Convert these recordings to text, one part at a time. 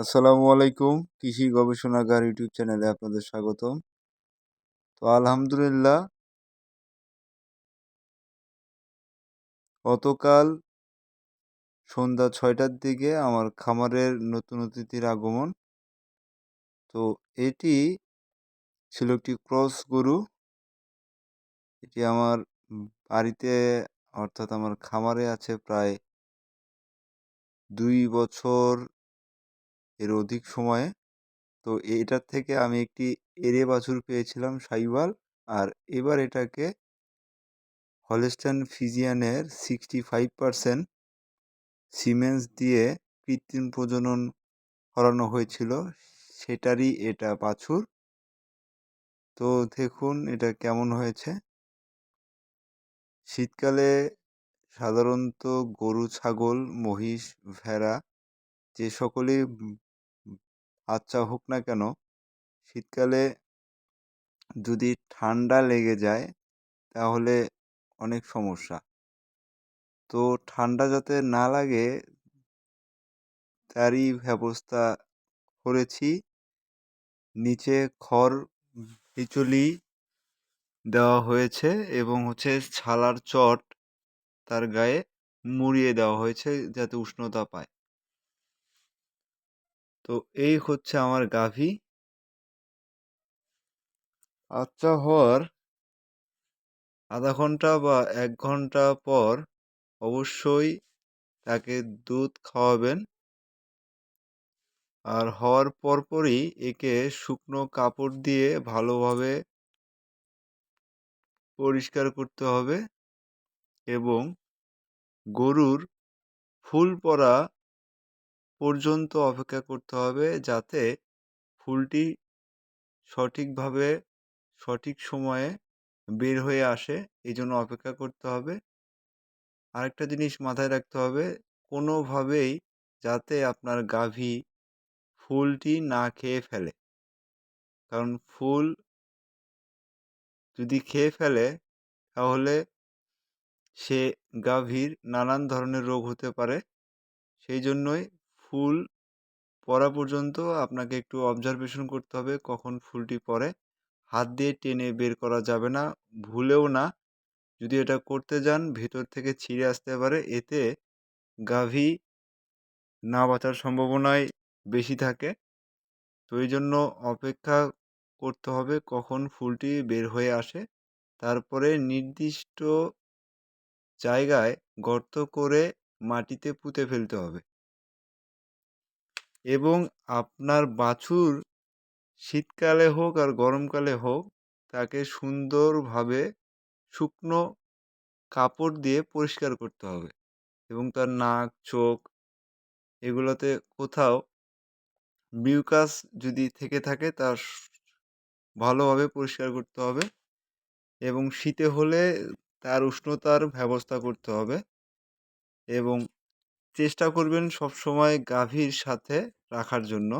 আসসালামু আলাইকুম। কৃষি গবেষণাগার ইউটিউব চ্যানেলে আপনাদের স্বাগতম। তো আলহামদুলিল্লাহ গতকাল সন্ধ্যা ছয়টার দিকে আমার খামারের নতুন অতিথির আগমন। তো এটি ছিল একটি ক্রস গরু। এটি আমার বাড়িতে, অর্থাৎ আমার খামারে আছে প্রায় দুই বছর এর অধিক সময়ে। তো এটার থেকে আমি একটি এরে বাছুর পেয়েছিলাম সাইওয়াল আর এবার এটাকে হলেস্টান ফিজিয়ানের সিক্সটি ফাইভ পারসেন্ট সিমেন্স দিয়ে কৃত্রিম প্রজনন করানো হয়েছিল। সেটারই এটা বাছুর। তো দেখুন এটা কেমন হয়েছে। শীতকালে সাধারণত গরু, ছাগল, মহিষ, ভেড়া যে সকলেই বাচ্চা হোক না কেন, শীতকালে যদি ঠান্ডা লেগে যায় তাহলে অনেক সমস্যা। তো ঠান্ডা যাতে না লাগে তারই ব্যবস্থা করেছি। নিচে খড় খিচুলি দেওয়া হয়েছে এবং হচ্ছে ছালার চট তার গায়ে মুড়িয়ে দেওয়া হয়েছে যাতে উষ্ণতা পায়। তো এই হচ্ছে আমার গাভী। আচ্ছা হওয়ার আধা ঘণ্টা বা এক ঘণ্টা পর অবশ্যই তাকে দুধ খাওয়াবেন। আর হওয়ার পরপরই একে শুকনো কাপড় দিয়ে ভালোভাবে পরিষ্কার করতে হবে এবং গরুর ফুল পড়া পর্যন্ত অপেক্ষা করতে হবে যাতে ফুলটি সঠিকভাবে, সঠিক সময়ে বের হয়ে আসে। এই জন্য অপেক্ষা করতে হবে। আরেকটা জিনিস মাথায় রাখতে হবে, কোনোভাবেই যাতে আপনার গাভী ফুলটি না খেয়ে ফেলে। কারণ ফুল যদি খেয়ে ফেলে, তাহলে সে গাভীর নানান ধরনের রোগ হতে পারে। সেই জন্যই ফুল পড়া পর্যন্ত আপনাকে একটু অবজারভেশন করতে হবে কখন ফুলটি পড়ে। হাত দিয়ে টেনে বের করা যাবে না, ভুলেও না। যদি এটা করতে যান, ভেতর থেকে ছিঁড়ে আসতে পারে, এতে গাভী না বাঁচার সম্ভাবনাই বেশি থাকে। তো এই জন্য অপেক্ষা করতে হবে কখন ফুলটি বের হয়ে আসে। তারপরে নির্দিষ্ট জায়গায় গর্ত করে মাটিতে পুঁতে ফেলতে হবে। এবং আপনার বাছুর শীতকালে হোক আর গরমকালে হোক, তাকে সুন্দরভাবে শুকনো কাপড় দিয়ে পরিষ্কার করতে হবে এবং তার নাক, চোখ এগুলোতে কোথাও মিউকাস যদি থেকে থাকে তার ভালোভাবে পরিষ্কার করতে হবে এবং শীতে হলে তার উষ্ণতার ব্যবস্থা করতে হবে এবং চেষ্টা করবেন সবসময় গাভীর সাথে রাখার জন্য।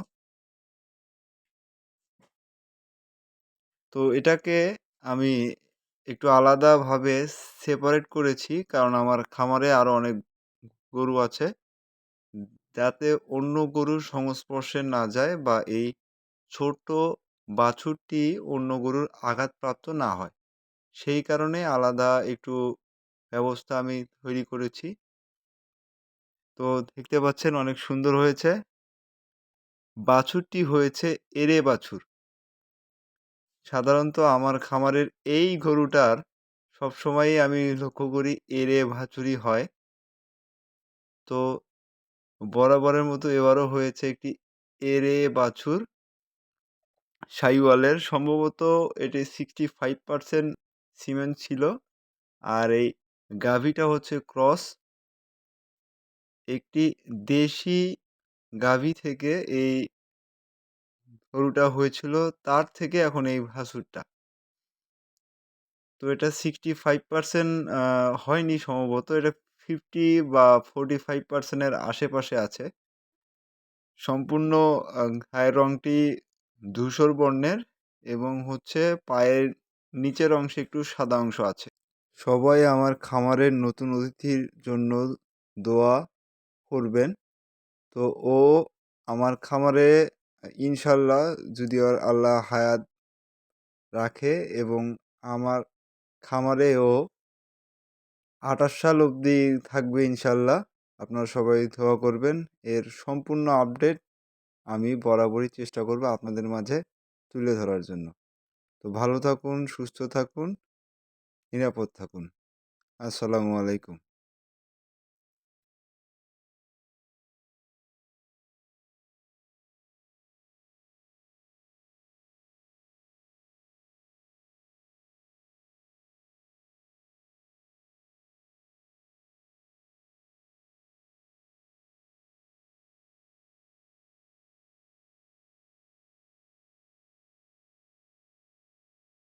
তো এটাকে আমি একটু আলাদাভাবে সেপারেট করেছি, কারণ আমার খামারে আরও অনেক গরু আছে। যাতে অন্য গরুর সংস্পর্শে না যায় বা এই ছোট বাছুরটি অন্য গরুর আঘাতপ্রাপ্ত না হয়। সেই কারণে আলাদা একটু ব্যবস্থা আমি তৈরি করেছি। তো দেখতে পাচ্ছেন অনেক সুন্দর হয়েছে। বাছুরটি হয়েছে এরে বাছুর। সাধারণত আমার খামারের এই গরুটার সবসময়ই আমি লক্ষ্য করি এরে বাছুরই হয়। তো বরাবরের মতো এবারও হয়েছে একটি এরে বাছুর। সাইওয়ালের সম্ভবত এটি সিক্সটি ফাইভ পারসেন্ট সিমেন্ট ছিল। আর এই গাভীটা হচ্ছে ক্রস। একটি দেশি গাভী থেকে এই গরুটা হয়েছিল, তার থেকে এখন এই ভাসুরটা। তো এটা সিক্সটি ফাইভ পারসেন্ট হয়নি সম্ভবত, এটা ফিফটি বা ফোরটি ফাইভ পার্সেন্টের আশেপাশে আছে। সম্পূর্ণ গায়ের রঙটি ধূসর বর্ণের এবং হচ্ছে পায়ের নিচের অংশে একটু সাদা অংশ আছে। সবাই আমার খামারের নতুন অতিথির জন্য দোয়া করবেন। তো ও আমার খামারে, ইনশাল্লাহ যদি আর আল্লাহ হায়াত রাখে এবং আমার খামারে ও আঠাশ সাল অবধি থাকবে ইনশাল্লাহ, আপনারা সবাই দোয়া করবেন। এর সম্পূর্ণ আপডেট আমি বরাবরই চেষ্টা করব আপনাদের মাঝে তুলে ধরার জন্য। তো ভালো থাকুন, সুস্থ থাকুন, নিরাপদ থাকুন। আসসালামু আলাইকুম।